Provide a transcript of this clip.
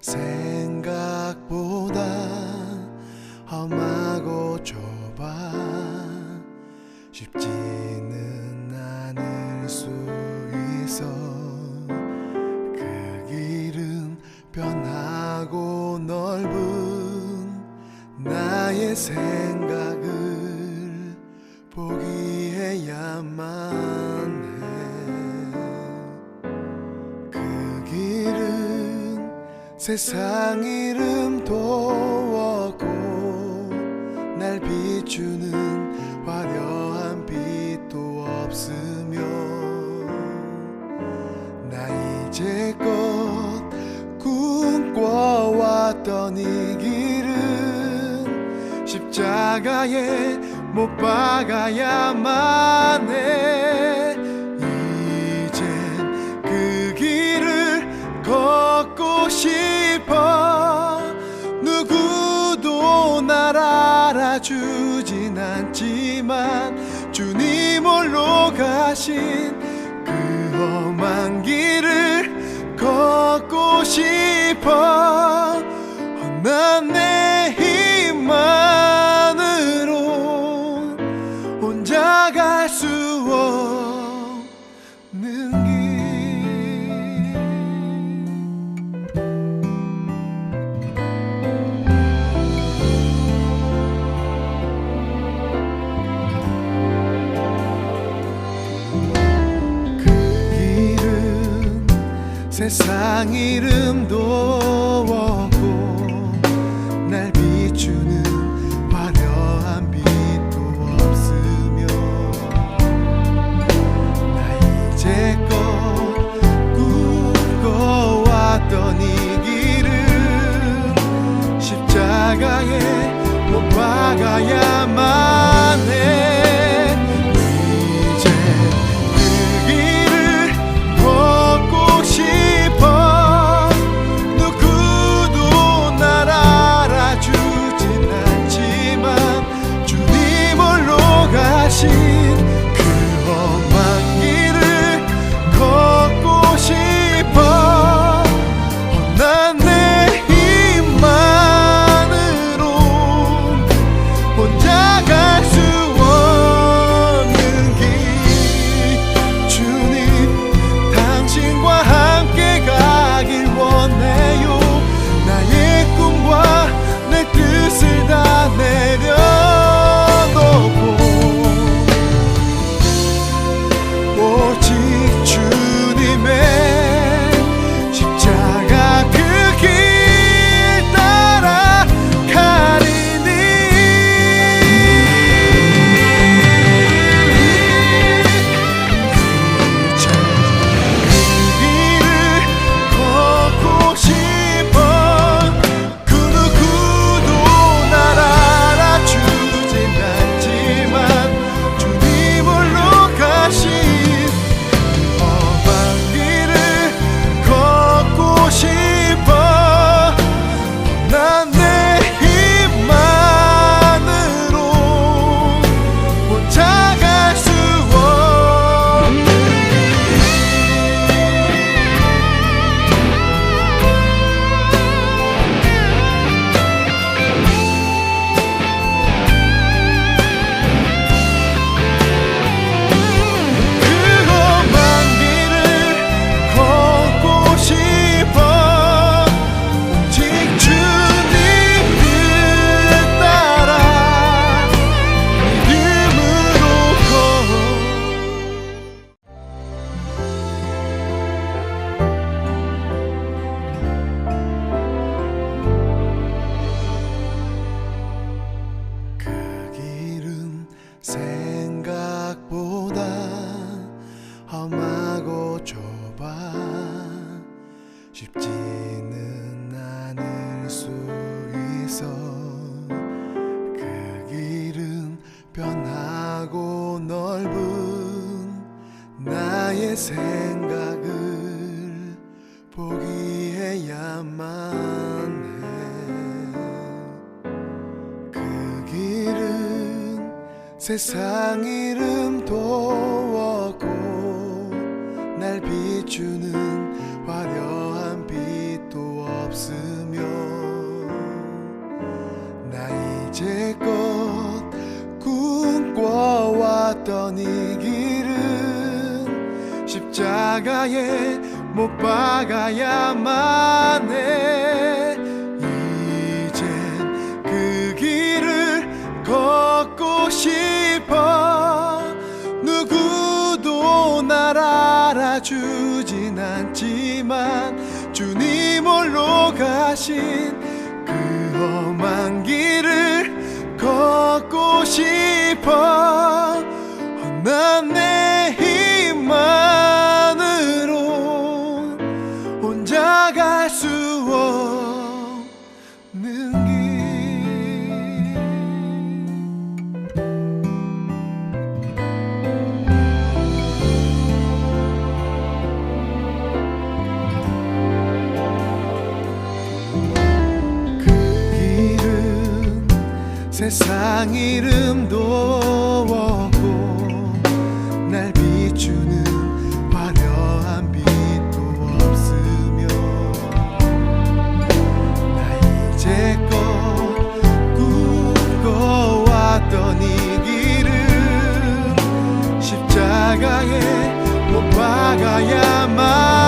생각보다 험하고 좁아 쉽지는 않을 수 있어. 그 길은 변하고 넓은 나의 생각은 세상 이름 도어고 날 비추는 화려한 빛도 없으며 나 이제껏 꿈꿔왔던 이 길은 십자가에 못 박아야만 싶어. 하나의 힘만으로 혼자 갈 수 없는 길 그 길은 세상 이름도 세상 이름도 없고 날 비추는 화려한 빛도 없으며 나 이제껏 꿈꿔왔던 이 길은 십자가에 못 박아야만 해. 날 알아주진 않지만 주님 홀로 가신 그 험한 길을 걷고 싶어 험난 내 힘만으로 혼자 세상 이름도 없고 날 비추는 화려한 빛도 없으며 나 이제껏 꿈꿔왔던 이 길은 십자가에 못 박아야만